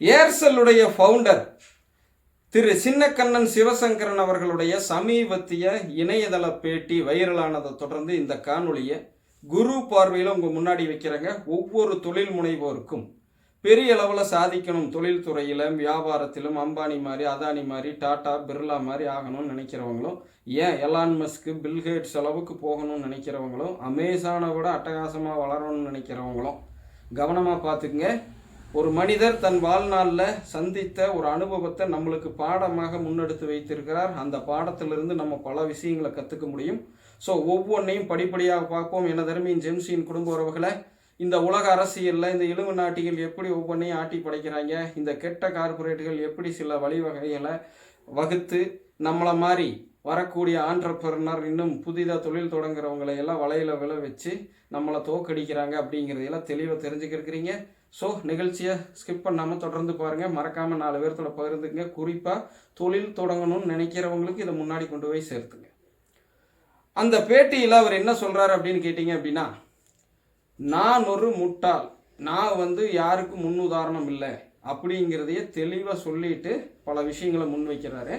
ஏர்செல்லுடைய founder திரு சின்னக்கண்ணன் சிவசங்கரன் அவர்களுடைய சமீபத்திய இணையதள பேட்டி வைரலானதை தொடர்ந்து இந்த காணொளியை குரு பார்வையில் உங்கள் முன்னாடி வைக்கிறேங்க. ஒவ்வொரு தொழில் முனைவோருக்கும் பெரிய அளவில் சாதிக்கணும். தொழில்துறையில் வியாபாரத்திலும் அம்பானி மாதிரி அதானி மாதிரி டாட்டா பிர்லா மாதிரி ஆகணும்னு நினைக்கிறவங்களும் ஏன் எலான் மஸ்க்கு பில்கேட்ஸ் அளவுக்கு போகணும்னு நினைக்கிறவங்களும் அமேசானை விட அட்டகாசமாக வளரணும்னு நினைக்கிறவங்களும் கவனமாக பார்த்துக்குங்க. ஒரு மனிதர் தன் வாழ்நாளில் சந்தித்த ஒரு அனுபவத்தை நம்மளுக்கு பாடமாக முன்னெடுத்து வைத்திருக்கிறார். அந்த பாடத்திலிருந்து நம்ம பல விஷயங்களை கற்றுக்க முடியும். ஸோ ஒவ்வொன்றையும் படிப்படியாக பார்ப்போம். என தருமையின் ஜெம்சியின் குடும்ப உறவுகளை? இந்த உலக அரசியலில் இந்த இழுவு நாட்டிகள் எப்படி ஒவ்வொன்றையும் ஆட்டி படைக்கிறாங்க? இந்த கெட்ட கார்ப்பரேட்டுகள் எப்படி சில வழிவகைகளை வகுத்து நம்மளை மாதிரி வரக்கூடிய ஆண்டர்பிரனர் இன்னும் புதிதாக தொழில் தொடங்குறவங்களை எல்லாம் வலையில விழ வச்சு நம்மளை தோக்கடிக்கிறாங்க அப்படிங்கிறதையெல்லாம் தெளிவாக தெரிஞ்சுக்கிருக்கிறீங்க. ஸோ நிகழ்ச்சியை ஸ்கிப் பண்ணாமல் தொடர்ந்து பாருங்கள் மறக்காமல் நாலு பேர்த்தோட பகிர்ந்துங்க குறிப்பாக தொழில் தொடங்கணும்னு நினைக்கிறவங்களுக்கு இதை முன்னாடி கொண்டு போய் சேர்த்துங்க. அந்த பேட்டியில் அவர் என்ன சொல்கிறாரு அப்படின்னு கேட்டிங்க அப்படின்னா நான் ஒரு முட்டாள். நான் வந்து யாருக்கும் முன்னுதாரணம் இல்லை. அப்படிங்கிறதையே தெளிவாக சொல்லிட்டு பல விஷயங்களை முன்வைக்கிறாரு.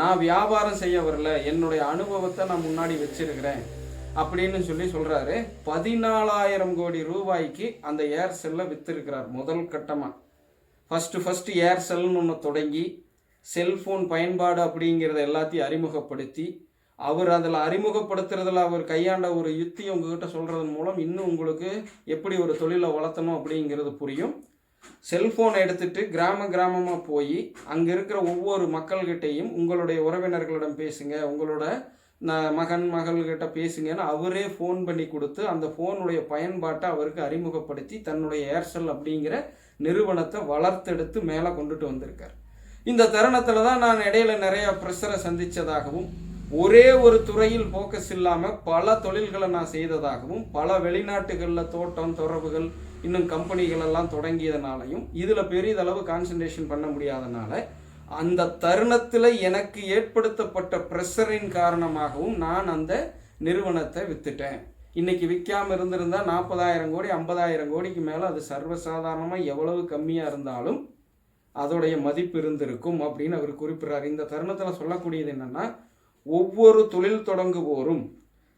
நான் வியாபாரம் செய்ய வரல. என்னுடைய அனுபவத்தை நான் முன்னாடி வச்சிருக்கிறேன். அப்படின்னு சொல்லி சொல்கிறாரு பதினாலாயிரம் கோடி ரூபாய்க்கு அந்த ஏர்செல்லை விற்றுருக்கிறார் முதல் கட்டமாக ஃபஸ்ட்டு ஃபஸ்ட்டு ஏர்செல்னு ஒன்று தொடங்கி செல்ஃபோன் பயன்பாடு அப்படிங்கிறத எல்லாத்தையும் அறிமுகப்படுத்தி அவர் அதில் அறிமுகப்படுத்துறதுல அவர் கையாண்ட ஒரு யுத்தி உங்ககிட்ட சொல்கிறதன் மூலம் இன்னும் உங்களுக்கு எப்படி ஒரு தொழிலை வளர்த்தணும் அப்படிங்கிறது புரியும். செல்ஃபோனை எடுத்துட்டு கிராம கிராமமாக போய் அங்கே இருக்கிற ஒவ்வொரு மக்கள்கிட்டையும் உங்களுடைய உறவினர்களிடம் பேசுங்க உங்களோட மகன் மகள்கிட்ட பேசுங்கன்னு அவரே ஃபோன் பண்ணி கொடுத்து அந்த ஃபோனுடைய பயன்பாட்டை அவருக்கு அறிமுகப்படுத்தி தன்னுடைய ஏர்செல் அப்படிங்கிற நிறுவனத்தை வளர்த்தெடுத்து மேலே கொண்டுட்டு வந்திருக்கார். இந்த தருணத்தில் தான் நான் இடையில நிறைய ப்ரெஷரை சந்தித்ததாகவும் ஒரே ஒரு துறையில் ஃபோக்கஸ் இல்லாமல் பல தொழில்களை நான் செய்ததாகவும் பல வெளிநாட்டுகளில் தோட்டம் தொடர்புகள் இன்னும் கம்பெனிகள் எல்லாம் தொடங்கியதுனாலையும் இதில் பெரிதளவு கான்சன்ட்ரேஷன் பண்ண முடியாதனால அந்த தருணத்தில் எனக்கு ஏற்படுத்தப்பட்ட ப்ரெஷரின் காரணமாகவும் நான் அந்த நிறுவனத்தை வித்துட்டேன். இன்னைக்கு விற்காம இருந்திருந்தால் நாற்பதாயிரம் கோடி ஐம்பதாயிரம் கோடிக்கு மேலே அது சர்வசாதாரணமாக எவ்வளவு கம்மியாக இருந்தாலும் அதோடைய மதிப்பு இருந்திருக்கும் அப்படின்னு அவர் குறிப்பிடுறார். இந்த தருணத்தில் சொல்லக்கூடியது என்னன்னா ஒவ்வொரு தொழில் தொடங்குவோரும்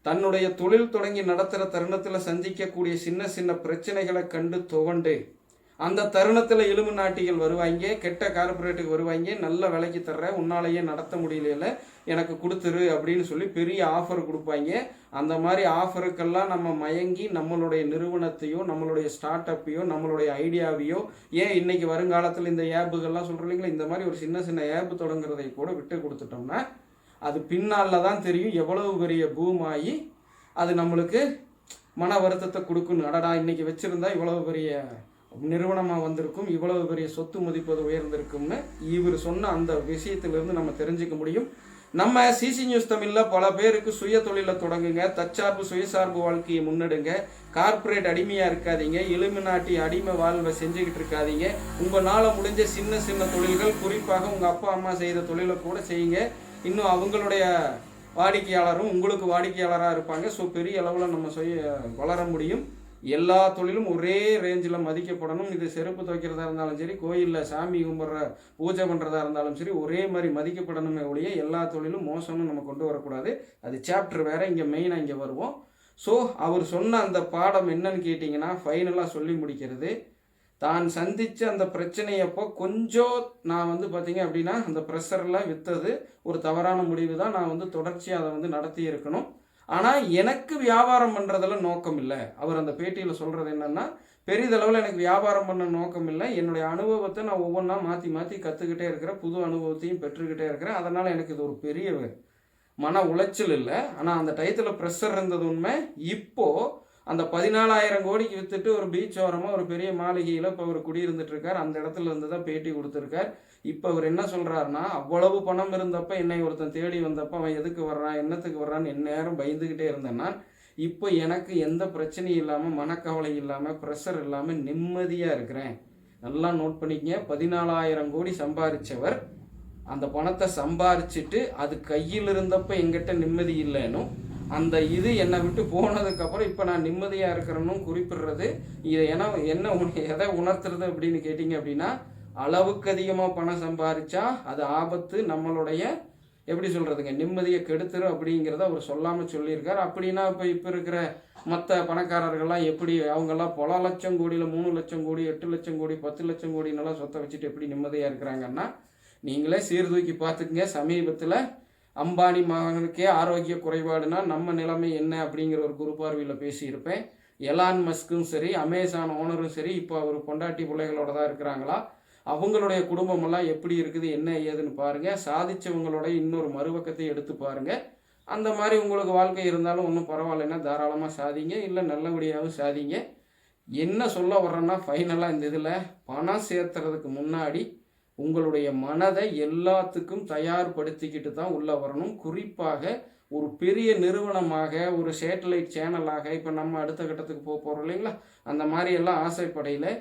தன்னுடைய தொழில் தொடங்கி நடத்துகிற தருணத்தில் சந்திக்கக்கூடிய சின்ன சின்ன பிரச்சனைகளை கண்டு துவண்டு அந்த தருணத்தில் எலும்பு நாட்டிகள் வருவாங்க கெட்ட கார்பரேட்டுக்கு வருவாங்க நல்ல விலைக்கு தர்ற உன்னாலேயே நடத்த முடியல எனக்கு கொடுத்துரு அப்படின்னு சொல்லி பெரிய ஆஃபர் கொடுப்பாங்க. அந்த மாதிரி ஆஃபருக்கெல்லாம் நம்ம மயங்கி நம்மளுடைய நிறுவனத்தையோ நம்மளுடைய ஸ்டார்ட் அப்பையோ நம்மளுடைய ஐடியாவையோ ஏன் இன்னைக்கு வருங்காலத்தில் இந்த ஏப்புகள்லாம் சொல்கிறோம் இல்லைங்களா இந்த மாதிரி ஒரு சின்ன சின்ன ஏப்பு தொடங்குறதை கூட விட்டு கொடுத்துட்டோம்னா அது பின்னால் தான் தெரியும் எவ்வளவு பெரிய பூமாயி அது நம்மளுக்கு மன வருத்தத்தை கொடுக்கணும் அடடா இன்னைக்கு வச்சுருந்தா இவ்வளவு பெரிய நிறுவனமாக வந்திருக்கும் இவ்வளவு பெரிய சொத்து மதிப்பது உயர்ந்திருக்கும்னு இவர் சொன்ன அந்த விஷயத்திலிருந்து நம்ம தெரிஞ்சுக்க முடியும். நம்ம சிசி நியூஸ் தமிழில் பல பேருக்கு சுய தொழிலை தொடங்குங்க. தற்சார்பு சுயசார்பு வாழ்க்கையை முன்னெடுங்க. கார்ப்பரேட் அடிமையாக இருக்காதீங்க. எலுமினாட்டி அடிமை வாழ்வை செஞ்சுக்கிட்டு இருக்காதீங்க. உங்களால் முடிஞ்ச சின்ன சின்ன தொழில்கள் குறிப்பாக உங்கள் அப்பா அம்மா செய்கிற தொழிலை கூட செய்யுங்க. இன்னும் அவங்களுடைய வாடிக்கையாளரும் உங்களுக்கு வாடிக்கையாளராக இருப்பாங்க. ஸோ பெரிய அளவில் நம்ம செய்ய வளர முடியும். எல்லா தொழிலும் ஒரே ரேஞ்சில் மதிக்கப்படணும். இது செருப்பு துவைக்கிறதா இருந்தாலும் சரி கோயிலில் சாமி கும்பிட்ற பூஜை பண்ணுறதா இருந்தாலும் சரி ஒரே மாதிரி மதிக்கப்படணுமே ஒழிய எல்லா தொழிலும் மோசம்னு நம்ம கொண்டு வரக்கூடாது. அது சாப்டர் வேறு இங்கே மெயினாக இங்கே வருவோம். ஸோ அவர் சொன்ன அந்த பாடம் என்னன்னு கேட்டிங்கன்னா ஃபைனலாக சொல்லி முடிக்கிறது. தான் சந்தித்த அந்த பிரச்சனையப்போ கொஞ்சம் நான் வந்து பார்த்தீங்க அப்படின்னா அந்த ப்ரெஷரில் விற்றது ஒரு தவறான முடிவு தான் நான் வந்து தொடர்ச்சியாக அதை வந்து நடத்தி இருக்கணும் ஆனால் எனக்கு வியாபாரம் பண்ணுறதுல நோக்கம் இல்லை. அவர் அந்த பேட்டியில் சொல்கிறது என்னென்னா பெரிதளவில் எனக்கு வியாபாரம் பண்ண நோக்கம் இல்லை. என்னுடைய அனுபவத்தை நான் ஒவ்வொன்றா மாற்றி மாற்றி கற்றுக்கிட்டே இருக்கிறேன். புது அனுபவத்தையும் பெற்றுக்கிட்டே இருக்கிறேன். அதனால் எனக்கு இது ஒரு பெரிய மன உளைச்சல் இல்லை. ஆனால் அந்த டயத்தில் ப்ரெஷர் இருந்தது உண்மை. இப்போது அந்த பதினாலாயிரம் கோடிக்கு வித்துட்டு ஒரு பீச் ஓரமாக ஒரு பெரிய மாளிகையில் இப்போ அவர் குடியிருந்துட்டுருக்கார். அந்த இடத்துல இருந்து தான் பேட்டி கொடுத்துருக்கார். இப்போ அவர் என்ன சொல்கிறாருன்னா அவ்வளவு பணம் இருந்தப்போ என்னை ஒருத்தன் தேடி வந்தப்போ அவன் எதுக்கு வர்றான் என்னத்துக்கு வர்றான்னு எந்நேரம் பயந்துக்கிட்டே இருந்தேன் நான் இப்போ எனக்கு எந்த பிரச்சனையும் இல்லாமல் மனக்கவலை இல்லாமல் ப்ரெஷர் இல்லாமல் நிம்மதியாக இருக்கிறேன். நல்லா நோட் பண்ணிக்கங்க. பதினாலாயிரம் கோடி சம்பாதிச்சவர் அந்த பணத்தை சம்பாரிச்சிட்டு அது கையில் இருந்தப்போ எங்கிட்ட நிம்மதி இல்லைனும் அந்த இது என்னை விட்டு போனதுக்கப்புறம் இப்போ நான் நிம்மதியாக இருக்கிறேன்னு குறிப்பிடுறது. இதை என்ன என்ன எதை உணர்த்துறது அப்படின்னு கேட்டிங்க அப்படின்னா அளவுக்கு அதிகமாக பணம் சம்பாதிச்சா அது ஆபத்து நம்மளுடைய எப்படி சொல்கிறதுங்க நிம்மதியை கெடுத்துரும் அப்படிங்கிறத அவர் சொல்லாமல் சொல்லியிருக்கார். அப்படின்னா இப்போ இப்போ இருக்கிற மற்ற பணக்காரர்கள்லாம் எப்படி அவங்கெல்லாம் பல லட்சம் கோடியில் மூணு லட்சம் கோடி எட்டு லட்சம் கோடி பத்து லட்சம் கோடினெல்லாம் சொத்தை வச்சுட்டு எப்படி நிம்மதியாக இருக்கிறாங்கன்னா நீங்களே சீர்தூக்கி பார்த்துக்குங்க. சமீபத்தில் அம்பானி மகனுக்கே ஆரோக்கிய குறைபாடுனா நம்ம நிலைமை என்ன அப்படிங்கிற ஒரு குரு பார்வையில் பேசியிருப்பேன். எலான் மஸ்க்கும் சரி அமேசான் ஓனரும் சரி இப்போ அவர் பொண்டாட்டி பிள்ளைகளோட தான் இருக்கிறாங்களா? அவங்களுடைய குடும்பமெல்லாம் எப்படி இருக்குது என்ன ஏதுன்னு பாருங்கள் சாதிச்சவங்களோட இன்னொரு மறுபக்கத்தை எடுத்து பாருங்கள் அந்த மாதிரி உங்களுக்கு வாழ்க்கை இருந்தாலும் ஒன்றும் பரவாயில்லைன்னா தாராளமாக சாதிங்க இல்லை நல்லபடியாகவும் சாதிங்க. என்ன சொல்ல வர்றேன்னா ஃபைனலாக இந்த இதில் பணம் சேர்த்துறதுக்கு முன்னாடி உங்களுடைய மனதை எல்லாத்துக்கும் தயார்படுத்திக்கிட்டு தான் உள்ளே வரணும். குறிப்பாக ஒரு பெரிய நிறுவனமாக ஒரு சேட்டலைட் சேனலாக இப்போ நம்ம அடுத்த கட்டத்துக்கு போக போகிறோம் இல்லைங்களா? அந்த மாதிரி எல்லாம் ஆசைப்படையில்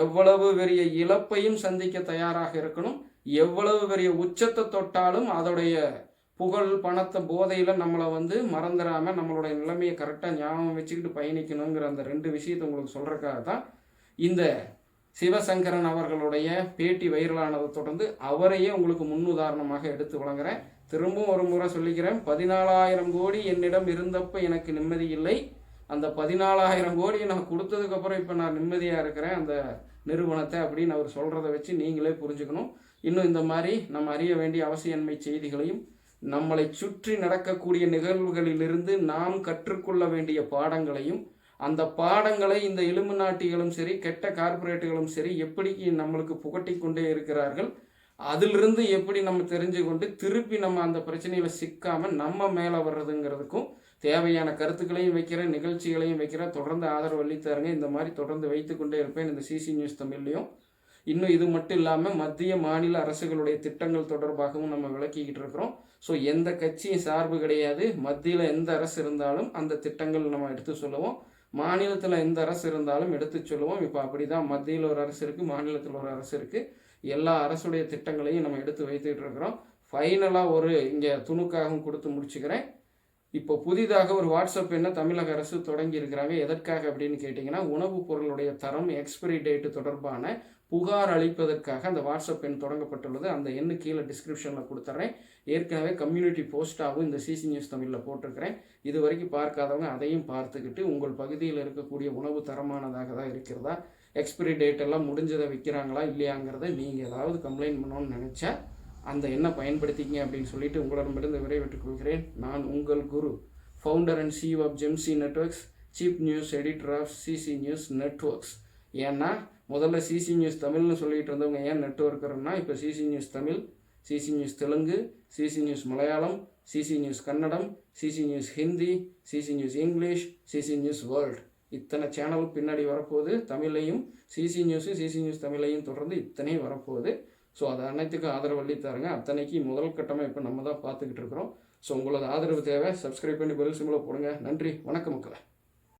எவ்வளவு பெரிய இழப்பையும் சந்திக்க தயாராக இருக்கணும். எவ்வளவு பெரிய உச்சத்தை தொட்டாலும் அதோடைய புகழ் பணத்தை போதையில் நம்மளை வந்து மறந்துடாமல் நம்மளுடைய நிலைமையை கரெக்டாக ஞாபகம் வச்சுக்கிட்டு பயணிக்கணுங்கிற அந்த ரெண்டு விஷயத்தை உங்களுக்கு சொல்கிறக்காக தான் இந்த சிவசங்கரன் அவர்களுடைய பேட்டி வைரலானதை தொடர்ந்து அவரையே உங்களுக்கு முன்னுதாரணமாக எடுத்து வழங்குறேன் திரும்பவும் ஒரு முறை சொல்லிக்கிறேன். பதினாலாயிரம் கோடி என்னிடம் இருந்தப்ப எனக்கு நிம்மதி இல்லை. அந்த பதினாலாயிரம் கோடியை நான் கொடுத்ததுக்கப்புறம் இப்போ நான் நிம்மதியாக இருக்கிறேன். அந்த நிறுவனத்தை அப்படின்னு அவர் சொல்கிறத வச்சு நீங்களே புரிஞ்சுக்கணும். இன்னும் இந்த மாதிரி நம்ம அறிய வேண்டிய அவசியன்மை செய்திகளையும் நம்மளை சுற்றி நடக்கக்கூடிய நிகழ்வுகளிலிருந்து நாம் கற்றுக்கொள்ள வேண்டிய பாடங்களையும் அந்த பாடங்களை இந்த இலும்பு நாட்டிகளும் சரி கெட்ட கார்ப்பரேட்டுகளும் சரி எப்படி நம்மளுக்கு புகட்டி கொண்டே இருக்கிறார்கள் அதிலிருந்து எப்படி நம்ம தெரிஞ்சு கொண்டு திருப்பி நம்ம அந்த பிரச்சனையில் சிக்காமல் நம்ம மேலே வர்றதுங்கிறதுக்கும் தேவையான கருத்துக்களையும் வைக்கிறேன் நிகழ்ச்சிகளையும் வைக்கிறேன். தொடர்ந்து ஆதரவு அளித்தாருங்க இந்த மாதிரி தொடர்ந்து வைத்து கொண்டே இருப்பேன். இந்த சிசி நியூஸ் தமிழ்லையும். இன்னும் இது மட்டும் இல்லாமல் மத்திய மாநில அரசுகளுடைய திட்டங்கள் தொடர்பாகவும் நம்ம விளக்கிக்கிட்டு இருக்கிறோம். ஸோ எந்த கட்சியும் சார்பு கிடையாது. மத்தியில் எந்த அரசு இருந்தாலும் அந்த திட்டங்கள் நம்ம எடுத்து சொல்லுவோம். மாநிலத்தில் எந்த அரசு இருந்தாலும் எடுத்து சொல்லுவோம். இப்போ அப்படி தான் மத்தியில் ஒரு அரசு இருக்குது மாநிலத்தில் ஒரு அரசு இருக்குது எல்லா அரசுடைய திட்டங்களையும் நம்ம எடுத்து வைத்துக்கிட்டு இருக்கிறோம். ஃபைனலாக ஒரு இங்கே துணுக்காகவும் கொடுத்து முடிச்சுக்கிறேன். இப்போ புதிதாக ஒரு வாட்ஸ்அப் என்ன தமிழக அரசு தொடங்கி இருக்கிறாங்க எதற்காக அப்படின்னு கேட்டிங்கன்னா உணவுப் பொருளுடைய தரம் எக்ஸ்பிரி டேட்டு தொடர்பான புகார் அளிப்பதற்காக அந்த வாட்ஸ்அப் எண் தொடங்கப்பட்டுள்ளது. அந்த எண்ணு கீழே டிஸ்கிரிப்ஷனில் கொடுத்துட்றேன் ஏற்கனவே கம்யூனிட்டி போஸ்ட்டாகவும் இந்த சிசி நியூஸ் தமிழில் போட்டிருக்கிறேன். இது வரைக்கும் பார்க்காதவங்க அதையும் பார்த்துக்கிட்டு உங்கள் பகுதியில் இருக்கக்கூடிய உணவு தரமானதாக தான் இருக்கிறதா? எக்ஸ்பிரி டேட் எல்லாம் முடிஞ்சதை விற்கிறாங்களா இல்லையாங்கிறத நீங்கள் ஏதாவது கம்ப்ளைண்ட் பண்ணணும்னு நினச்சா அந்த எண்ணை பயன்படுத்திங்க அப்படின்னு சொல்லிட்டு உங்களிடமிருந்து விரைவிட்டுக் கொள்கிறேன். நான் உங்கள் Guru. Founder and CEO of GMC networks chief news editor of CC news networks ஏன்னா முதல்ல சிசி நியூஸ் தமிழ்னு சொல்லிட்டு இருந்தவங்க ஏன் நெட்ஒர்க்கர்னா இப்போ CC news Tamil CC news Telugu CC news Malayalam CC news Kannada CC news Hindi CC news English CC news world இத்தனை channel பின்னாடி வரப்போகுது தமிழையும் சிசி நியூஸும் சிசி நியூஸ் தமிழையும் தொடர்ந்து இத்தனையும் வரப்போகுது ஸோ அது அனைத்துக்கும் ஆதரவு தருங்க அத்தனைக்கு முதல் கட்டமாக இப்போ நம்ம தான் பார்த்துக்கிட்டு இருக்கிறோம் ஸோ உங்களோட ஆதரவு தேவை சப்ஸ்கிரைப் பண்ணி பெல் சிம்பிளை போடுங்க நன்றி வணக்கம் மக்களை